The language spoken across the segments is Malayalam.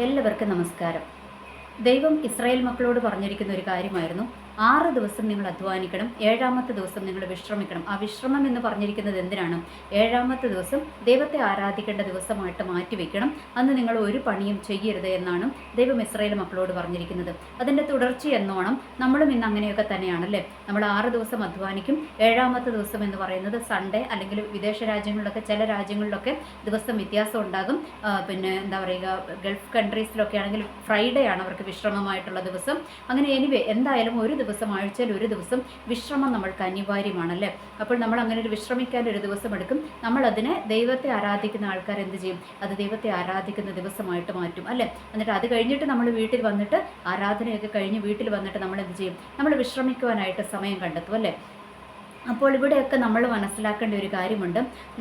എല്ലാവർക്കും നമസ്കാരം. ദൈവം ഇസ്രായേൽ മക്കളോട് പറഞ്ഞിരിക്കുന്ന ഒരു കാര്യമായിരുന്നു. ആറ് ദിവസം നിങ്ങൾ അധ്വാനിക്കണം ഏഴാമത്തെ ദിവസം നിങ്ങൾ വിശ്രമിക്കണം. ആ വിശ്രമം എന്ന് പറഞ്ഞിരിക്കുന്നത് എന്തിനാണ്? ഏഴാമത്തെ ദിവസം ദൈവത്തെ ആരാധിക്കേണ്ട ദിവസമായിട്ട് മാറ്റിവെക്കണം അന്ന് നിങ്ങൾ ഒരു പണിയും ചെയ്യരുത് എന്നാണ് ദൈവം ഇസ്രായേൽ മക്കളോട് പറഞ്ഞിരിക്കുന്നത്. അതിന്റെ തുടർച്ച എന്നോണം നമ്മളും ഇന്ന് അങ്ങനെയൊക്കെ തന്നെയാണല്ലേ? നമ്മൾ ആറ് ദിവസം അധ്വാനിക്കും ഏഴാമത്തെ ദിവസം എന്ന് പറയുന്നത് സൺഡേ അല്ലെങ്കിൽ വിദേശ രാജ്യങ്ങളിലൊക്കെ ചില രാജ്യങ്ങളിലൊക്കെ ദിവസം വ്യത്യാസം ഉണ്ടാകും. പിന്നെ എന്താ പറയുക ഗൾഫ് കൺട്രീസിലൊക്കെ ആണെങ്കിൽ ഫ്രൈഡേ ആണ് അവർക്ക് വിശ്രമമായിട്ടുള്ള ദിവസം. അങ്ങനെ എനിവേ എന്തായാലും ഒരു ദിവസം ആഴ്ചയിൽ ഒരു ദിവസം വിശ്രമം നമ്മൾക്ക് അനിവാര്യമാണല്ലേ? അപ്പോൾ നമ്മൾ അങ്ങനെ ഒരു വിശ്രമിക്കാൻ ഒരു ദിവസം എടുക്കും. നമ്മൾ അതിനെ ദൈവത്തെ ആരാധിക്കുന്ന ആൾക്കാർ എന്ത് ചെയ്യും? അത് ദൈവത്തെ ആരാധിക്കുന്ന ദിവസമായിട്ട് മാറ്റും അല്ലേ? എന്നിട്ട് അത് കഴിഞ്ഞിട്ട് നമ്മൾ വീട്ടിൽ വന്നിട്ട് ആരാധനയൊക്കെ കഴിഞ്ഞ് വീട്ടിൽ വന്നിട്ട് നമ്മൾ എന്ത് ചെയ്യും? നമ്മൾ വിശ്രമിക്കുവാനായിട്ട് സമയം കണ്ടെത്തും അല്ലേ? അപ്പോൾ ഇവിടെയൊക്കെ നമ്മൾ മനസ്സിലാക്കേണ്ട ഒരു കാര്യമുണ്ട്.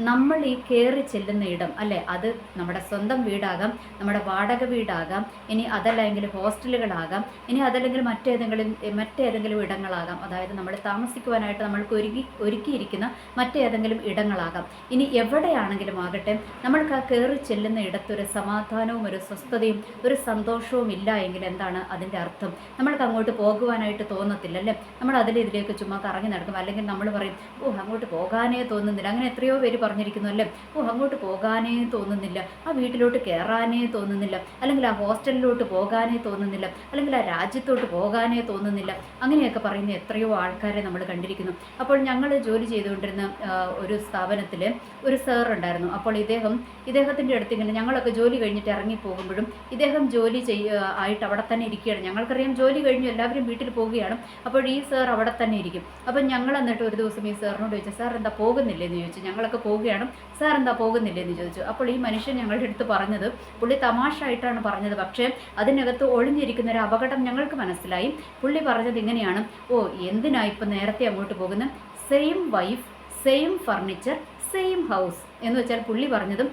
നമ്മൾ ഈ കയറി ചെല്ലുന്ന ഇടം അല്ലെ? അത് നമ്മുടെ സ്വന്തം വീടാകാം നമ്മുടെ വാടക വീടാകാം ഇനി അതല്ലെങ്കിൽ ഹോസ്റ്റലുകളാകാം ഇനി അതല്ലെങ്കിൽ മറ്റേതെങ്കിലും മറ്റേതെങ്കിലും ഇടങ്ങളാകാം. അതായത് നമ്മൾ താമസിക്കുവാനായിട്ട് നമ്മൾക്ക് ഒരുക്കി ഒരുക്കിയിരിക്കുന്ന മറ്റേതെങ്കിലും ഇടങ്ങളാകാം. ഇനി എവിടെയാണെങ്കിലും ആകട്ടെ നമ്മൾക്ക് ആ കയറി ചെല്ലുന്ന ഇടത്തൊരു സമാധാനവും ഒരു സ്വസ്ഥതയും ഒരു സന്തോഷവും ഇല്ല എങ്കിൽ എന്താണ് അതിന്റെ അർത്ഥം? നമ്മൾക്ക് അങ്ങോട്ട് പോകുവാനായിട്ട് തോന്നത്തില്ല അല്ലേ? നമ്മൾ അതിൽ ഇതിലേക്ക് ചുമ്മാ കറങ്ങി നടക്കും. അല്ലെങ്കിൽ നമ്മൾ പറയും. ഓ അങ്ങോട്ട് പോകാനേ തോന്നുന്നില്ല. അങ്ങനെ എത്രയോ പേര് പറഞ്ഞിരിക്കുന്നു അല്ലേ? ഓ അങ്ങോട്ട് പോകാനേ തോന്നുന്നില്ല. ആ വീട്ടിലോട്ട് കയറാനേ തോന്നുന്നില്ല. അല്ലെങ്കിൽ ആ ഹോസ്റ്റലിലോട്ട് പോകാനേ തോന്നുന്നില്ല. അല്ലെങ്കിൽ ആ രാജ്യത്തോട്ട് പോകാനേ തോന്നുന്നില്ല. അങ്ങനെയൊക്കെ പറയുന്ന എത്രയോ ആൾക്കാരെ നമ്മൾ കണ്ടിരിക്കുന്നു. അപ്പോൾ ഞങ്ങൾ ജോലി ചെയ്തുകൊണ്ടിരുന്ന ഒരു സ്ഥാപനത്തിൽ ഒരു സർ ഉണ്ടായിരുന്നു. അപ്പോൾ ഇദ്ദേഹം ഇദ്ദേഹത്തിന്റെ അടുത്ത് ഇങ്ങനെ ഞങ്ങളൊക്കെ ജോലി കഴിഞ്ഞിട്ട് ഇറങ്ങി പോകുമ്പോഴും ഇദ്ദേഹം ജോലി ചെയ്യ ആയിട്ട് അവിടെ തന്നെ ഇരിക്കുകയാണ്. ഞങ്ങൾക്കറിയാം ജോലി കഴിഞ്ഞു എല്ലാവരും വീട്ടിൽ പോവുകയാണ്. അപ്പോൾ ഈ സർ അവിടെ തന്നെ ഇരിക്കും. അപ്പം ഞങ്ങൾ എന്നിട്ട് ഒരു ദിവസം ഈ സാറിനോട് ചോദിച്ചു സാർ എന്താ പോകുന്നില്ലേ എന്ന് ചോദിച്ചു. ഞങ്ങളൊക്കെ പോവുകയാണ് സാർ എന്താ പോകുന്നില്ലേ എന്ന് ചോദിച്ചു. അപ്പോൾ ഈ മനുഷ്യൻ ഞങ്ങളുടെ അടുത്ത് പറഞ്ഞത് പുള്ളി തമാശ ആയിട്ടാണ് പറഞ്ഞത്. പക്ഷേ അതിനകത്ത് ഒളിഞ്ഞിരിക്കുന്ന ഒരു അപകടം ഞങ്ങൾക്ക് മനസ്സിലായി. പുള്ളി പറഞ്ഞത് ഇങ്ങനെയാണ്. ഓ എന്തിനാ ഇപ്പം നേരത്തെ അങ്ങോട്ട് പോകുന്നത് same wife same furniture same house എന്ന് വെച്ചാൽ പുള്ളി പറഞ്ഞതും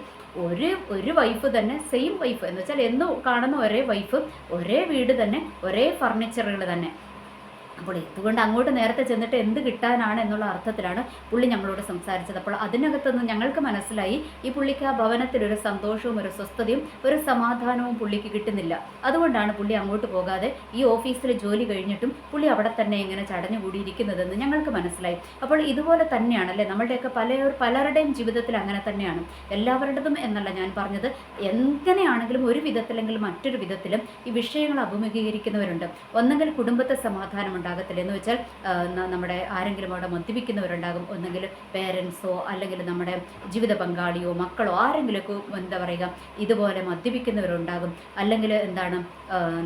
ഒരു ഒരു വൈഫ് തന്നെ സെയിം വൈഫ് എന്ന് വെച്ചാൽ എന്ന് കാണുന്ന ഒരേ വൈഫ് ഒരേ വീട് തന്നെ ഒരേ ഫർണിച്ചറുകൾ തന്നെ. അപ്പോൾ ഇതുകൊണ്ട് അങ്ങോട്ട് നേരത്തെ ചെന്നിട്ട് എന്ത് കിട്ടാനാണ് എന്നുള്ള അർത്ഥത്തിലാണ് പുള്ളി ഞങ്ങളോട് സംസാരിച്ചത്. അപ്പോൾ അതിനകത്തുനിന്ന് ഞങ്ങൾക്ക് മനസ്സിലായി. ഈ പുള്ളിക്ക് ആ ഭവനത്തിൽ ഒരു സന്തോഷവും ഒരു സ്വസ്ഥതയും ഒരു സമാധാനവും പുള്ളിക്ക് കിട്ടുന്നില്ല. അതുകൊണ്ടാണ് പുള്ളി അങ്ങോട്ട് പോകാതെ ഈ ഓഫീസിൽ ജോലി കഴിഞ്ഞിട്ടും പുള്ളി അവിടെ തന്നെ ഇങ്ങനെ ചടഞ്ഞുകൂടിയിരിക്കുന്നതെന്ന് ഞങ്ങൾക്ക് മനസ്സിലായി. അപ്പോൾ ഇതുപോലെ തന്നെയാണല്ലേ നമ്മളുടെയൊക്കെ പല പലരുടെയും ജീവിതത്തിൽ അങ്ങനെ തന്നെയാണ്. എല്ലാവരുടേതും എന്നല്ല ഞാൻ പറഞ്ഞത്. എങ്ങനെയാണെങ്കിലും ഒരു വിധത്തിലെങ്കിലും മറ്റൊരു വിധത്തിലും ഈ വിഷയങ്ങൾ അഭിമുഖീകരിക്കുന്നവരുണ്ട്. ഒന്നെങ്കിൽ കുടുംബത്തെ സമാധാനം ഉണ്ടാകത്തില്ല എന്ന് വെച്ചാൽ നമ്മുടെ ആരെങ്കിലും അവിടെ മദ്യപിക്കുന്നവരുണ്ടാകും. ഒന്നെങ്കിൽ പേരൻസോ അല്ലെങ്കിൽ നമ്മുടെ ജീവിത പങ്കാളിയോ മക്കളോ ആരെങ്കിലുമൊക്കെ എന്താ പറയുക ഇതുപോലെ മദ്യപിക്കുന്നവരുണ്ടാകും. അല്ലെങ്കിൽ എന്താണ്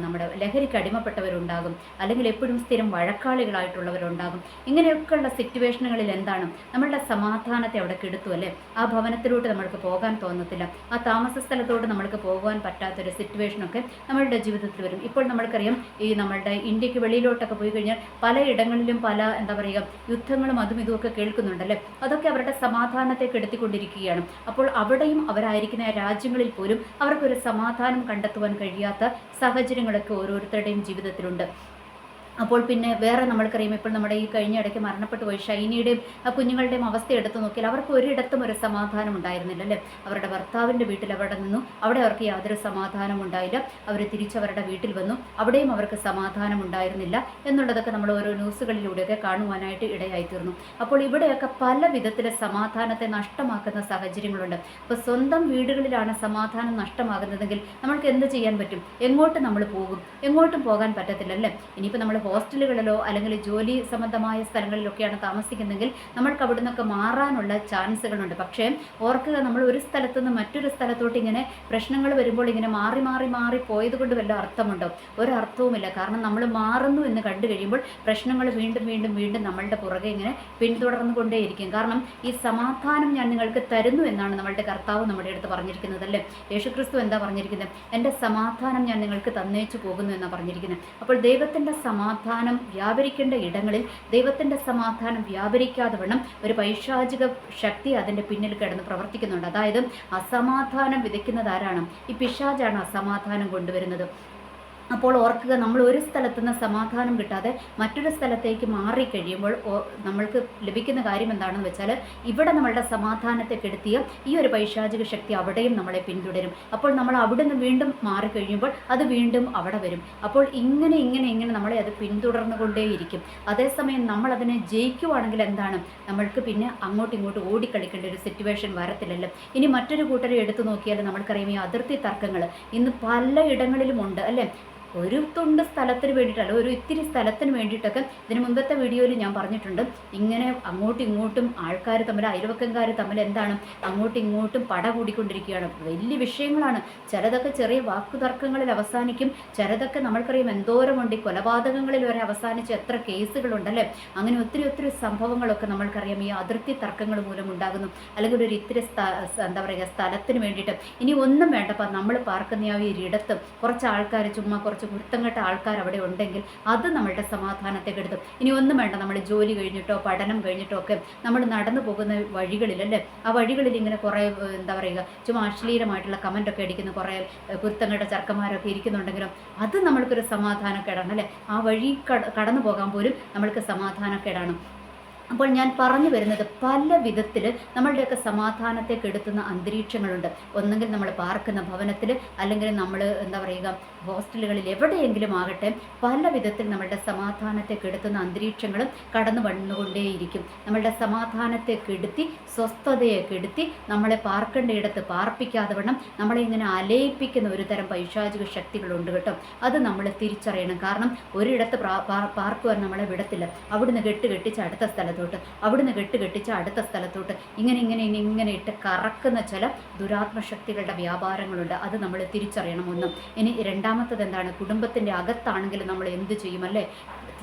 നമ്മുടെ ലഹരിക്ക് അടിമപ്പെട്ടവരുണ്ടാകും. അല്ലെങ്കിൽ എപ്പോഴും സ്ഥിരം വഴക്കാളികളായിട്ടുള്ളവരുണ്ടാകും. ഇങ്ങനെയൊക്കെയുള്ള സിറ്റുവേഷനുകളിൽ എന്താണ് നമ്മളുടെ സമാധാനത്തെ അവിടെ കെടുത്തു അല്ലേ? ആ ഭവനത്തിലോട്ട് നമ്മൾക്ക് പോകാൻ തോന്നത്തില്ല. ആ താമസ സ്ഥലത്തോട്ട് നമ്മൾക്ക് പോകുവാൻ പറ്റാത്തൊരു സിറ്റുവേഷനൊക്കെ നമ്മളുടെ ജീവിതത്തിൽ വരും. ഇപ്പോൾ നമ്മൾക്കറിയാം ഈ നമ്മളുടെ ഇന്ത്യയ്ക്ക് വെളിയിലോട്ടൊക്കെ പോയി കഴിഞ്ഞാൽ പലയിടങ്ങളിലും പല എന്താ പറയുക യുദ്ധങ്ങളും അതും ഇതുമൊക്കെ കേൾക്കുന്നുണ്ടല്ലേ? അതൊക്കെ അവരുടെ സമാധാനത്തെ കെടുത്തിക്കൊണ്ടിരിക്കുകയാണ് അപ്പോൾ അവിടെയും അവരായിരിക്കുന്ന രാജ്യങ്ങളിൽ പോലും അവർക്കൊരു സമാധാനം കണ്ടെത്തുവാൻ കഴിയാത്ത സാഹചര്യങ്ങളൊക്കെ ഓരോരുത്തരുടെയും ജീവിതത്തിലുണ്ട്. അപ്പോൾ പിന്നെ വേറെ നമ്മൾക്കറിയാം ഇപ്പോൾ നമ്മുടെ ഈ കഴിഞ്ഞ ഇടയ്ക്ക് മരണപ്പെട്ടു പോയി ഷൈനിയുടെയും കുഞ്ഞുങ്ങളുടെയും അവസ്ഥ എടുത്തു നോക്കിയാൽ അവർക്ക് ഒരിടത്തും ഒരു സമാധാനം ഉണ്ടായിരുന്നില്ല അല്ലേ? അവരുടെ ഭർത്താവിന്റെ വീട്ടിൽ അവിടെ നിന്നു അവിടെ അവർക്ക് യാതൊരു സമാധാനം ഉണ്ടായില്ല. അവർ തിരിച്ചവരുടെ വീട്ടിൽ വന്നു അവിടെയും അവർക്ക് സമാധാനം ഉണ്ടായിരുന്നില്ല എന്നുള്ളതൊക്കെ നമ്മൾ ഓരോ ന്യൂസുകളിലൂടെയൊക്കെ കാണുവാനായിട്ട് ഇടയായിത്തീർന്നു. അപ്പോൾ ഇവിടെയൊക്കെ പല വിധത്തിലെ സമാധാനത്തെ നഷ്ടമാക്കുന്ന സാഹചര്യങ്ങളുണ്ട്. അപ്പോൾ സ്വന്തം വീടുകളിലാണ് സമാധാനം നഷ്ടമാകുന്നതെങ്കിൽ നമ്മൾക്ക് എന്ത് ചെയ്യാൻ പറ്റും? എങ്ങോട്ട് നമ്മൾ പോകും? എങ്ങോട്ടും പോകാൻ പറ്റത്തില്ല അല്ലേ? ഇനിയിപ്പോൾ നമ്മൾ ഹോസ്റ്റലുകളിലോ അല്ലെങ്കിൽ ജോലി സംബന്ധമായ സ്ഥലങ്ങളിലൊക്കെയാണ് താമസിക്കുന്നതെങ്കിൽ നമ്മൾക്ക് അവിടെ നിന്നൊക്കെ മാറാനുള്ള ചാൻസുകളുണ്ട്. പക്ഷേ ഓർക്കുക നമ്മൾ ഒരു സ്ഥലത്തു നിന്ന് മറ്റൊരു സ്ഥലത്തോട്ട് ഇങ്ങനെ പ്രശ്നങ്ങൾ വരുമ്പോൾ ഇങ്ങനെ മാറി മാറി മാറി പോയത് കൊണ്ട് വല്ല അർത്ഥമുണ്ടോ? ഒരർത്ഥവുമില്ല. കാരണം നമ്മൾ മാറുന്നു എന്ന് കണ്ടു കഴിയുമ്പോൾ പ്രശ്നങ്ങൾ വീണ്ടും വീണ്ടും വീണ്ടും നമ്മളുടെ പുറകെ ഇങ്ങനെ പിന്തുടർന്നു കൊണ്ടേയിരിക്കും. കാരണം ഈ സമാധാനം ഞാൻ നിങ്ങൾക്ക് തരുന്നു എന്നാണ് നമ്മളുടെ കർത്താവ് നമ്മുടെ അടുത്ത് പറഞ്ഞിരിക്കുന്നത് അല്ലേ? യേശുക്രിസ്തു എന്താ പറഞ്ഞിരിക്കുന്നത്? എന്റെ സമാധാനം ഞാൻ നിങ്ങൾക്ക് തന്നേച്ചു പോകുന്നു എന്നാണ് പറഞ്ഞിരിക്കുന്നത്. അപ്പോൾ ദൈവത്തിന്റെ സമാധാനം വ്യാപരിക്കേണ്ട ഇടങ്ങളിൽ ദൈവത്തിന്റെ സമാധാനം വ്യാപരിക്കാതെ വണ്ണം ഒരു പൈശാചിക ശക്തി അതിന്റെ പിന്നിൽ കിടന്ന് പ്രവർത്തിക്കുന്നുണ്ട്. അതായത് അസമാധാനം വിതയ്ക്കുന്നത് ആരാണ്? ഈ പിശാചാണ് അസമാധാനം കൊണ്ടുവരുന്നത്. അപ്പോൾ ഓർക്കുക നമ്മൾ ഒരു സ്ഥലത്ത് നിന്ന് സമാധാനം കിട്ടാതെ മറ്റൊരു സ്ഥലത്തേക്ക് മാറിക്കഴിയുമ്പോൾ കഴിയുമ്പോൾ നമ്മൾക്ക് ലഭിക്കുന്ന കാര്യം എന്താണെന്ന് വെച്ചാൽ ഇവിടെ നമ്മളുടെ സമാധാനത്തെ കെടുത്തിയ ഈ ഒരു പൈശാചിക ശക്തി അവിടെയും നമ്മളെ പിന്തുടരും. അപ്പോൾ നമ്മൾ അവിടെ നിന്ന് വീണ്ടും മാറിക്കഴിയുമ്പോൾ അത് വീണ്ടും അവിടെ വരും. അപ്പോൾ ഇങ്ങനെ ഇങ്ങനെ ഇങ്ങനെ നമ്മളെ അത് പിന്തുടർന്നുകൊണ്ടേയിരിക്കും. അതേസമയം നമ്മൾ അതിനെ ജയിക്കുവാണെങ്കിൽ എന്താണ്? നമ്മൾക്ക് പിന്നെ അങ്ങോട്ടും ഇങ്ങോട്ടും ഓടിക്കളിക്കേണ്ട ഒരു സിറ്റുവേഷൻ വരത്തില്ലല്ലോ. ഇനി മറ്റൊരു കൂട്ടരെ എടുത്തു നോക്കിയാൽ നമ്മൾക്കറിയാം ഈ അതിർത്തി തർക്കങ്ങൾ ഇന്ന് പലയിടങ്ങളിലും ഉണ്ട് അല്ലേ? ഒരു തുണ്ട് സ്ഥലത്തിന് വേണ്ടിയിട്ടല്ല ഒരു ഇത്തിരി സ്ഥലത്തിന് വേണ്ടിയിട്ടൊക്കെ ഇതിന് മുമ്പത്തെ വീഡിയോയിൽ ഞാൻ പറഞ്ഞിട്ടുണ്ട്. ഇങ്ങനെ അങ്ങോട്ടും ഇങ്ങോട്ടും ആൾക്കാർ തമ്മിൽ അയൽവക്കംകാർ തമ്മിൽ എന്താണ്? അങ്ങോട്ടും ഇങ്ങോട്ടും പട കൂടിക്കൊണ്ടിരിക്കുകയാണ്. വലിയ വിഷയങ്ങളാണ്. ചിലതൊക്കെ ചെറിയ വാക്കുതർക്കങ്ങളിൽ അവസാനിക്കും. ചിലതൊക്കെ നമ്മൾക്കറിയാം എന്തോരമുണ്ട് ഈ കൊലപാതകങ്ങളിൽ വരെ അവസാനിച്ച് എത്ര കേസുകളുണ്ടല്ലേ? അങ്ങനെ ഒത്തിരി ഒത്തിരി സംഭവങ്ങളൊക്കെ നമ്മൾക്കറിയാം ഈ അതിർത്തി തർക്കങ്ങൾ മൂലം ഉണ്ടാകുന്നു. അല്ലെങ്കിൽ ഒരു ഇത്തിരി എന്താ പറയുക സ്ഥലത്തിന് വേണ്ടിയിട്ട്. ഇനി ഒന്നും വേണ്ടപ്പോൾ നമ്മൾ പാർക്കുന്ന ആ ഒരു ഇടത്ത് കുറച്ച് ആൾക്കാർ ചുമ്മാ കുറച്ച് കുരുത്തം കെട്ട ആൾക്കാർ അവിടെ ഉണ്ടെങ്കിൽ അത് നമ്മളുടെ സമാധാനത്തെ കെടുത്തും. ഇനി ഒന്നും വേണ്ട നമ്മൾ ജോലി കഴിഞ്ഞിട്ടോ പഠനം കഴിഞ്ഞിട്ടോ ഒക്കെ നമ്മൾ നടന്നു പോകുന്ന വഴികളിൽ അല്ലേ ആ വഴികളിൽ ഇങ്ങനെ കുറേ എന്താ പറയുക ചുമ്മാ അശ്ലീലമായിട്ടുള്ള കമന്റൊക്കെ അടിക്കുന്ന കുറേ ഏഹ്, ചർക്കന്മാരൊക്കെ ഇരിക്കുന്നുണ്ടെങ്കിലും അത് നമ്മൾക്കൊരു സമാധാനക്കേടാണ് അല്ലേ? ആ വഴി കട കടന്നു പോകാൻ പോലും നമ്മൾക്ക് സമാധാനക്കേടാണ്. അപ്പോൾ ഞാൻ പറഞ്ഞു വരുന്നത് പല വിധത്തിൽ നമ്മളുടെയൊക്കെ സമാധാനത്തെ കെടുത്തുന്ന അന്തരീക്ഷങ്ങളുണ്ട്. ഒന്നെങ്കിൽ നമ്മൾ പാർക്കുന്ന ഭവനത്തിൽ അല്ലെങ്കിൽ നമ്മൾ എന്താ പറയുക ഹോസ്റ്റലുകളിൽ എവിടെയെങ്കിലും ആകട്ടെ പല വിധത്തിൽ നമ്മളുടെ സമാധാനത്തെ കെടുത്തുന്ന അന്തരീക്ഷങ്ങളും കടന്നു വന്നുകൊണ്ടേയിരിക്കും. നമ്മളുടെ സമാധാനത്തെ കെടുത്തി സ്വസ്ഥതയെ കെടുത്തി നമ്മളെ പാർക്കേണ്ടയിടത്ത് പാർപ്പിക്കാതെ വണ്ണം നമ്മളെ ഇങ്ങനെ അലയിപ്പിക്കുന്ന ഒരു തരം പൈശാചിക ശക്തികളുണ്ട് കേട്ടോ. അത് നമ്മൾ തിരിച്ചറിയണം. കാരണം ഒരിടത്ത് പാർക്കുവാൻ നമ്മളെ വിടത്തില്ല. അവിടുന്ന് കെട്ട് കെട്ടിച്ച് അടുത്ത സ്ഥലത്തോട്ട് അവിടുന്ന് കെട്ട് കെട്ടിച്ച് അടുത്ത സ്ഥലത്തോട്ട് ഇങ്ങനെ ഇങ്ങനെ ഇങ്ങനെ ഇട്ട് കറക്കുന്ന ചില ദുരാത്മശക്തികളുടെ വ്യാപാരങ്ങളുണ്ട്. അത് നമ്മൾ തിരിച്ചറിയണം ഒന്നും. ഇനി രണ്ടാമത്തത് എന്താണ്? കുടുംബത്തിന്റെ അകത്താണെങ്കിൽ നമ്മൾ എന്ത് ചെയ്യും അല്ലേ?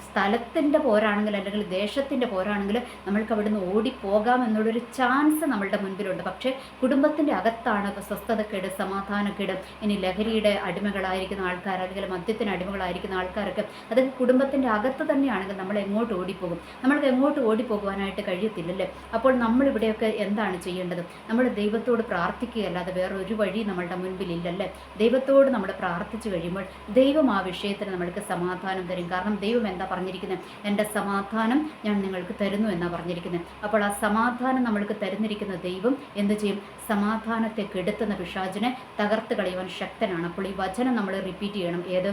സ്ഥലത്തിന്റെ പോരാണെങ്കിൽ അല്ലെങ്കിൽ ദേശത്തിന്റെ പോരാണെങ്കിൽ നമ്മൾക്ക് അവിടെ നിന്ന് ഓടിപ്പോകാം എന്നുള്ളൊരു ചാൻസ് നമ്മളുടെ മുൻപിലുണ്ട്. പക്ഷേ കുടുംബത്തിന്റെ അകത്താണ് ഇപ്പോൾ സ്വസ്ഥതക്കേട് സമാധാനക്കേട് ഇനി ലഹരിയുടെ അടിമകളായിരിക്കുന്ന ആൾക്കാർ അല്ലെങ്കിൽ മദ്യത്തിന് അടിമകളായിരിക്കുന്ന ആൾക്കാരൊക്കെ അതൊക്കെ കുടുംബത്തിന്റെ അകത്ത് തന്നെയാണെങ്കിൽ നമ്മൾ എങ്ങോട്ട് ഓടിപ്പോകും? നമ്മൾക്ക് എങ്ങോട്ട് ഓടിപ്പോകുവാനായിട്ട് കഴിയത്തില്ലല്ലേ? അപ്പോൾ നമ്മളിവിടെയൊക്കെ എന്താണ് ചെയ്യേണ്ടത്? നമ്മൾ ദൈവത്തോട് പ്രാർത്ഥിക്കുകയല്ലാതെ വേറെ ഒരു വഴി നമ്മളുടെ മുൻപിലില്ലല്ലേ? ദൈവത്തോട് നമ്മൾ പ്രാർത്ഥിച്ചു കഴിയുമ്പോൾ ദൈവം ആ വിഷയത്തിന് നമ്മൾക്ക് സമാധാനം തരും. കാരണം ദൈവം എന്താ പറഞ്ഞിരിക്കുന്നത്. എന്റെ സമാധാനം ഞാൻ നിങ്ങൾക്ക് തരുന്നു എന്നാണ് പറഞ്ഞിരിക്കുന്നത്. അപ്പോൾ ആ സമാധാനം നമ്മൾക്ക് തരുന്നിരിക്കുന്ന ദൈവം എന്ത് ചെയ്യും? സമാധാനത്തെ കെടുത്തുന്ന പിശാചിനെ തകർത്ത് കളയുവാൻ ശക്തനാണ്. അപ്പോൾ ഈ വചനം നമ്മൾ റിപ്പീറ്റ് ചെയ്യണം. ഏത്?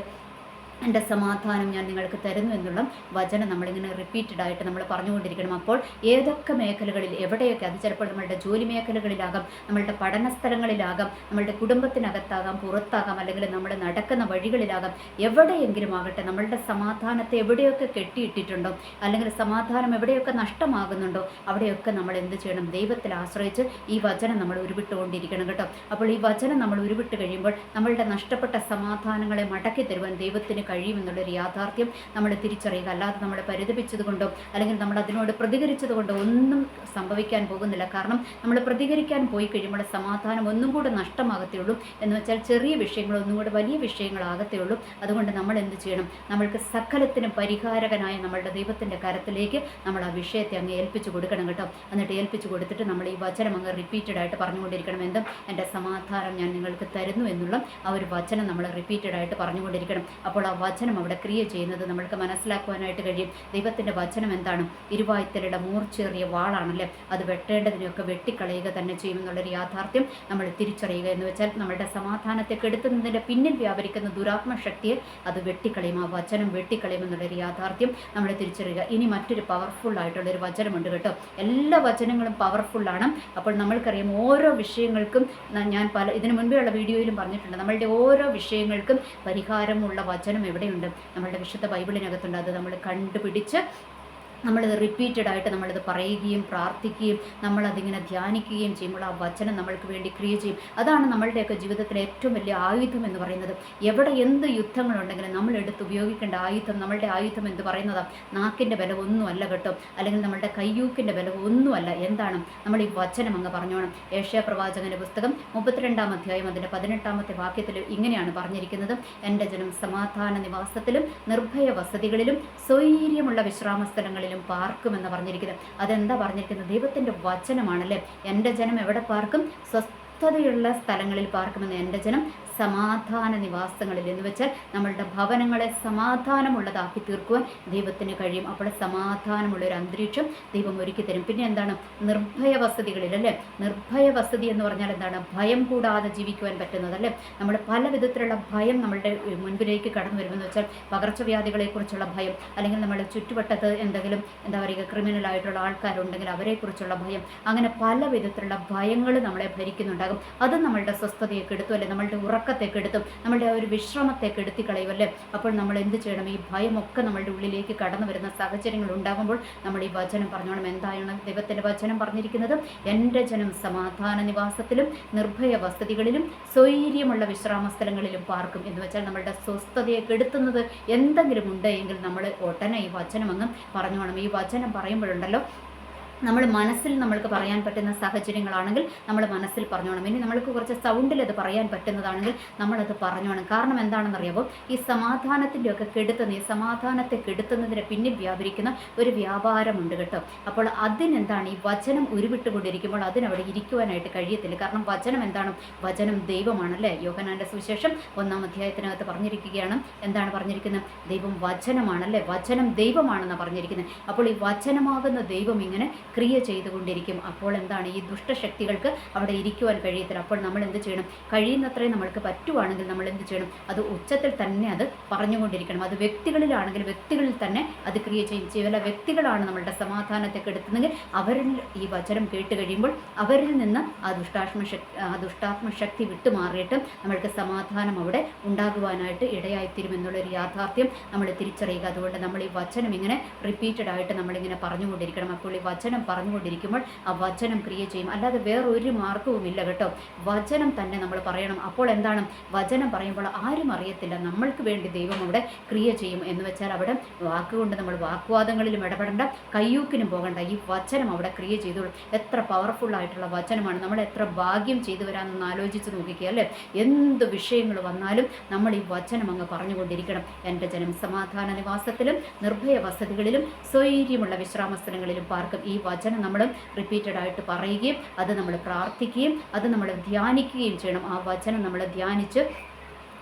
എന്റെ സമാധാനം ഞാൻ നിങ്ങൾക്ക് തരുന്നു എന്നുള്ള വചനം നമ്മളിങ്ങനെ റിപ്പീറ്റഡ് ആയിട്ട് നമ്മൾ പറഞ്ഞുകൊണ്ടിരിക്കണം. അപ്പോൾ ഏതൊക്കെ മേഖലകളിൽ എവിടെയൊക്കെ അത് ചിലപ്പോൾ നമ്മളുടെ ജോലി മേഖലകളിലാകാം നമ്മളുടെ പഠന സ്ഥലങ്ങളിലാകാം നമ്മളുടെ കുടുംബത്തിനകത്താകാം പുറത്താകാം അല്ലെങ്കിൽ നമ്മൾ നടക്കുന്ന വഴികളിലാകാം എവിടെയെങ്കിലും ആകട്ടെ നമ്മളുടെ സമാധാനത്തെ എവിടെയൊക്കെ കെട്ടിയിട്ടിട്ടുണ്ടോ അല്ലെങ്കിൽ സമാധാനം എവിടെയൊക്കെ നഷ്ടമാകുന്നുണ്ടോ അവിടെയൊക്കെ നമ്മൾ എന്ത് ചെയ്യണം? ദൈവത്തിൽ ആശ്രയിച്ച് ഈ വചനം നമ്മൾ ഉരുവിട്ടുകൊണ്ടിരിക്കണം കേട്ടോ. അപ്പോൾ ഈ വചനം നമ്മൾ ഉരുവിട്ട് കഴിയുമ്പോൾ നമ്മളുടെ നഷ്ടപ്പെട്ട സമാധാനങ്ങളെ മടക്കി തരുവാൻ ദൈവത്തിന് കഴിയുമെന്നുള്ളൊരു യാഥാർത്ഥ്യം നമ്മൾ തിരിച്ചറിയുക. അല്ലാതെ നമ്മൾ പരിതപിച്ചത് കൊണ്ടോ അല്ലെങ്കിൽ നമ്മൾ അതിനോട് പ്രതികരിച്ചത് കൊണ്ടോ ഒന്നും സംഭവിക്കാൻ പോകുന്നില്ല. കാരണം നമ്മൾ പ്രതികരിക്കാൻ പോയി കഴിയുമ്പോൾ സമാധാനം ഒന്നും കൂടെ നഷ്ടമാകത്തേ ഉള്ളൂ എന്ന് വെച്ചാൽ ചെറിയ വിഷയങ്ങൾ ഒന്നും കൂടെ വലിയ വിഷയങ്ങളാകത്തേ ഉള്ളൂ അതുകൊണ്ട് നമ്മൾ എന്ത് ചെയ്യണം? നമ്മൾക്ക് സകലത്തിനും പരിഹാരകനായ നമ്മളുടെ ദൈവത്തിന്റെ കരത്തിലേക്ക് നമ്മൾ ആ വിഷയത്തെ അങ്ങ് ഏൽപ്പിച്ചു കൊടുക്കണം കേട്ടോ. എന്നിട്ട് ഏൽപ്പിച്ചു കൊടുത്തിട്ട് നമ്മൾ ഈ വചനം അങ്ങ് റിപ്പീറ്റഡ് ആയിട്ട് പറഞ്ഞുകൊണ്ടിരിക്കണം. എന്തും? എന്റെ സമാധാനം ഞാൻ നിങ്ങൾക്ക് തരുന്നു എന്നുള്ള ആ ഒരു വചനം നമ്മൾ റിപ്പീറ്റഡ് ആയിട്ട് പറഞ്ഞുകൊണ്ടിരിക്കണം. അപ്പോൾ ആ വചനം അവിടെ ക്രിയ ചെയ്യുന്നത് നമ്മൾക്ക് മനസ്സിലാക്കുവാനായിട്ട് കഴിയും. ദൈവത്തിന്റെ വചനം എന്താണ്? ഇരുവായ്ത്തലയുടെ മൂർച്ചേറിയ വാളാണല്ലേ? അത് വെട്ടേണ്ടതിനെയൊക്കെ വെട്ടിക്കളയുക തന്നെ ചെയ്യുമെന്നുള്ളൊരു യാഥാർത്ഥ്യം നമ്മൾ തിരിച്ചറിയുക എന്ന് വെച്ചാൽ നമ്മുടെ സമാധാനത്തെ കെടുത്തുന്നതിന്റെ പിന്നിൽ വ്യാപരിക്കുന്ന ദുരാത്മശക്തിയെ അത് വെട്ടിക്കളയും. ആ വചനം വെട്ടിക്കളയുമെന്നുള്ളൊരു യാഥാർത്ഥ്യം നമ്മൾ തിരിച്ചറിയുക. ഇനി മറ്റൊരു പവർഫുൾ ആയിട്ടുള്ളൊരു വചനമുണ്ട് കേട്ടോ. എല്ലാ വചനങ്ങളും പവർഫുള്ളാണ് അപ്പോൾ നമ്മൾക്കറിയാം ഓരോ വിഷയങ്ങൾക്കും ഞാൻ പല ഇതിനു മുൻപേ ഉള്ള വീഡിയോയിലും പറഞ്ഞിട്ടുണ്ട്. നമ്മളുടെ ഓരോ വിഷയങ്ങൾക്കും പരിഹാരമുള്ള വചനം എവിടെയുണ്ട്? നമ്മളുടെ വിശുദ്ധ ബൈബിളിനകത്തുണ്ട്. അത് നമ്മൾ കണ്ടുപിടിച്ച് നമ്മളിത് റിപ്പീറ്റഡ് ആയിട്ട് നമ്മളിത് പറയുകയും പ്രാർത്ഥിക്കുകയും നമ്മളതിങ്ങനെ ധ്യാനിക്കുകയും ചെയ്യുമ്പോൾ ആ വചനം നമ്മൾക്ക് വേണ്ടി ക്രിയ ചെയ്യും. അതാണ് നമ്മളുടെയൊക്കെ ജീവിതത്തിലെ ഏറ്റവും വലിയ ആയുധം എന്ന് പറയുന്നത്. എവിടെ എന്ത് യുദ്ധങ്ങളുണ്ടെങ്കിലും നമ്മൾ എടുത്ത് ഉപയോഗിക്കേണ്ട ആയുധം നമ്മളുടെ ആയുധം എന്ന് പറയുന്നത് നാക്കിന്റെ ബലം ഒന്നുമല്ല കേട്ടോ. അല്ലെങ്കിൽ നമ്മളുടെ കയ്യൂക്കിന്റെ ബലം ഒന്നുമല്ല. എന്താണ്? നമ്മൾ ഈ വചനം അങ്ങ് പറഞ്ഞോണം. ഏഷ്യ പ്രവാചകന്റെ പുസ്തകം മുപ്പത്തിരണ്ടാം അധ്യായം അതിന്റെ പതിനെട്ടാമത്തെ വാക്യത്തിൽ ഇങ്ങനെയാണ് പറഞ്ഞിരിക്കുന്നത്. എന്റെ ജനം സമാധാന നിവാസത്തിലും നിർഭയ വസതികളിലും സ്വൈര്യമുള്ള വിശ്രാമ സ്ഥലങ്ങളിലും പാർക്കുമെന്ന് പറഞ്ഞിരിക്കുന്നത്. അതെന്താ പറഞ്ഞിരിക്കുന്നത്? ദൈവത്തിന്റെ വചനമാണല്ലേ? എന്റെ ജനം എവിടെ പാർക്കും? സ്വസ്ഥതയുള്ള സ്ഥലങ്ങളിൽ പാർക്കുമെന്ന് എന്റെ ജനം സമാധാന നിവാസങ്ങളിൽ എന്ന് വെച്ചാൽ നമ്മളുടെ ഭവനങ്ങളെ സമാധാനമുള്ളതാക്കി തീർക്കുവാൻ ദൈവത്തിന് കഴിയും. അപ്പോൾ സമാധാനമുള്ള ഒരു അന്തരീക്ഷം ദൈവം ഒരുക്കി തരും. പിന്നെ എന്താണ്? നിർഭയ വസതികളിൽ അല്ലേ? നിർഭയ വസതി എന്ന് പറഞ്ഞാൽ എന്താണ്? ഭയം കൂടാതെ ജീവിക്കുവാൻ പറ്റുന്നത് അല്ലേ? നമ്മൾ പല വിധത്തിലുള്ള ഭയം നമ്മളുടെ മുൻപിലേക്ക് കടന്നു വരുമെന്ന് വെച്ചാൽ പകർച്ചവ്യാധികളെക്കുറിച്ചുള്ള ഭയം അല്ലെങ്കിൽ നമ്മുടെ ചുറ്റുവട്ടത്ത് എന്തെങ്കിലും എന്താ പറയുക ക്രിമിനൽ ആയിട്ടുള്ള ആൾക്കാരുണ്ടെങ്കിൽ അവരെക്കുറിച്ചുള്ള ഭയം അങ്ങനെ പല വിധത്തിലുള്ള ഭയങ്ങൾ നമ്മളെ ഭരിക്കുന്നുണ്ടാകും. അത് നമ്മളുടെ സ്വസ്ഥതയെ എടുത്തു അല്ലെ? നമ്മളുടെ ഉറക്കത്തെ കെടുത്തും നമ്മളുടെ ഒരു വിശ്രമത്തെ കെടുത്തി കളയുമല്ലേ അപ്പോൾ നമ്മൾ എന്ത് ചെയ്യണം? ഈ ഭയമൊക്കെ നമ്മളുടെ ഉള്ളിലേക്ക് കടന്നു വരുന്ന സാഹചര്യങ്ങൾ ഉണ്ടാകുമ്പോൾ നമ്മൾ ഈ വചനം പറഞ്ഞോണം. എന്താണ് ദൈവത്തിന്റെ വചനം പറഞ്ഞിരിക്കുന്നത്? എന്റെ ജനം സമാധാന നിവാസത്തിലും നിർഭയ വസതികളിലും സ്വൈര്യമുള്ള വിശ്രാമ സ്ഥലങ്ങളിലും പാർക്കും എന്ന് വെച്ചാൽ നമ്മളുടെ സ്വസ്ഥതയെ കെടുത്തുന്നത് എന്തെങ്കിലും ഉണ്ട് എങ്കിൽ നമ്മൾ ഉടനെ ഈ വചനം അങ്ങ് പറഞ്ഞു വേണം ഈ വചനം പറയുമ്പോഴുണ്ടല്ലോ നമ്മൾ മനസ്സിൽ നമ്മൾക്ക് പറയാൻ പറ്റുന്ന സാഹചര്യങ്ങളാണെങ്കിൽ നമ്മൾ മനസ്സിൽ പറഞ്ഞോണം. ഇനി നമ്മൾക്ക് കുറച്ച് സൗണ്ടിൽ അത് പറയാൻ പറ്റുന്നതാണെങ്കിൽ നമ്മളത് പറഞ്ഞോണം. കാരണം എന്താണെന്ന് അറിയാമോ ഈ സമാധാനത്തിന്റെ ഒക്കെ കെടുത്തുന്ന ഈ സമാധാനത്തെ കെടുത്തുന്നതിന് പിന്നിൽ വ്യാപരിക്കുന്ന ഒരു വ്യാപാരമുണ്ട് കേട്ടോ. അപ്പോൾ അതിനെന്താണ്? ഈ വചനം ഉരുവിട്ടുകൊണ്ടിരിക്കുമ്പോൾ അതിനവിടെ ഇരിക്കുവാനായിട്ട് കഴിയത്തില്ല. കാരണം വചനം എന്താണ്? വചനം ദൈവമാണല്ലേ യോഹനാന്റെ സുവിശേഷം ഒന്നാം അധ്യായത്തിനകത്ത് പറഞ്ഞിരിക്കുകയാണ്. എന്താണ് പറഞ്ഞിരിക്കുന്നത്? ദൈവം വചനമാണല്ലേ? വചനം ദൈവമാണെന്നാണ് പറഞ്ഞിരിക്കുന്നത്. അപ്പോൾ ഈ വചനമാകുന്ന ദൈവം ഇങ്ങനെ ക്രിയ ചെയ്തുകൊണ്ടിരിക്കും. അപ്പോൾ എന്താണ്? ഈ ദുഷ്ടശക്തികൾക്ക് അവിടെ ഇരിക്കുവാൻ കഴിയത്തില്ല. അപ്പോൾ നമ്മൾ എന്ത് ചെയ്യണം? കഴിയുന്നത്രയും നമ്മൾക്ക് പറ്റുവാണെങ്കിൽ നമ്മൾ എന്ത് ചെയ്യണം? അത് ഉച്ചത്തിൽ തന്നെ അത് പറഞ്ഞുകൊണ്ടിരിക്കണം. അത് വ്യക്തികളിലാണെങ്കിൽ വ്യക്തികളിൽ തന്നെ അത് ക്രിയ ചെയ്യും. ചില വ്യക്തികളാണ് നമ്മളുടെ സമാധാനത്തെ കെടുത്തുന്നെങ്കിൽ അവരിൽ ഈ വചനം കേട്ട് കഴിയുമ്പോൾ അവരിൽ നിന്ന് ആ ദുഷ്ടാത്മ ആ ദുഷ്ടാത്മ ശക്തി വിട്ടുമാറിയിട്ട് നമ്മൾക്ക് സമാധാനം അവിടെ ഉണ്ടാകുവാനായിട്ട് ഇടയായിത്തീരുമെന്നുള്ളൊരു യാഥാർത്ഥ്യം നമ്മൾ തിരിച്ചറിയുക. അതുകൊണ്ട് നമ്മൾ ഈ വചനം ഇങ്ങനെ റിപ്പീറ്റഡ് ആയിട്ട് നമ്മളിങ്ങനെ പറഞ്ഞുകൊണ്ടിരിക്കണം. അപ്പോൾ ഈ വചനം പറഞ്ഞുകൊണ്ടിരിക്കുമ്പോൾ ആ വചനം ക്രിയ ചെയ്യും. അല്ലാതെ വേറൊരു മാർഗവുമില്ല കേട്ടോ. വചനം തന്നെ നമ്മൾ പറയണം. അപ്പോൾ എന്താണ്? വചനം പറയുമ്പോൾ ആരും അറിയത്തില്ല. നമ്മൾക്ക് വേണ്ടി ദൈവം അവിടെ ക്രിയ ചെയ്യും എന്ന് വെച്ചാൽ അവിടെ വാക്കുകൊണ്ട് നമ്മൾ വാക്വാദങ്ങളിലും ഇടപെടേണ്ട. കയ്യൂക്കിനും പോകണ്ട. ഈ വചനം അവിടെ ക്രിയ ചെയ്തോളും. എത്ര പവർഫുൾ ആയിട്ടുള്ള വചനമാണ്. നമ്മൾ എത്ര ഭാഗ്യം ചെയ്തു വരാമെന്ന് ആലോചിച്ച് നോക്കിക്കുക അല്ലേ? എന്ത് വിഷയങ്ങൾ വന്നാലും നമ്മൾ ഈ വചനം അങ്ങ് പറഞ്ഞുകൊണ്ടിരിക്കണം. എന്റെ ജനം സമാധാന നിവാസത്തിലും നിർഭയ വസതികളിലും സ്വൈര്യമുള്ള വിശ്രാമ സ്ഥലങ്ങളിലും പാർക്കും. ഈ വചനം നമ്മൾ റിപ്പീറ്റഡ് ആയിട്ട് പറയുകയും അത് നമ്മൾ പ്രാർത്ഥിക്കുകയും അത് നമ്മൾ ധ്യാനിക്കുകയും ചെയ്യണം. ആ വചനം നമ്മൾ ധ്യാനിച്ച്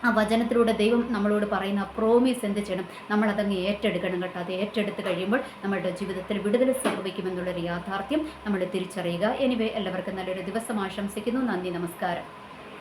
ആ വചനത്തിലൂടെ ദൈവം നമ്മളോട് പറയുന്ന പ്രോമിസ് എന്ത് ചെയ്യണം? നമ്മളതങ്ങ് ഏറ്റെടുക്കണം കേട്ടോ. അത് ഏറ്റെടുത്ത് കഴിയുമ്പോൾ നമ്മളുടെ ജീവിതത്തിൽ വിടുതൽ സംഭവിക്കുമെന്നുള്ളൊരു യാഥാർത്ഥ്യം നമ്മൾ തിരിച്ചറിയുക. എനിവേ എല്ലാവർക്കും നല്ലൊരു ദിവസം ആശംസിക്കുന്നു. നന്ദി നമസ്കാരം.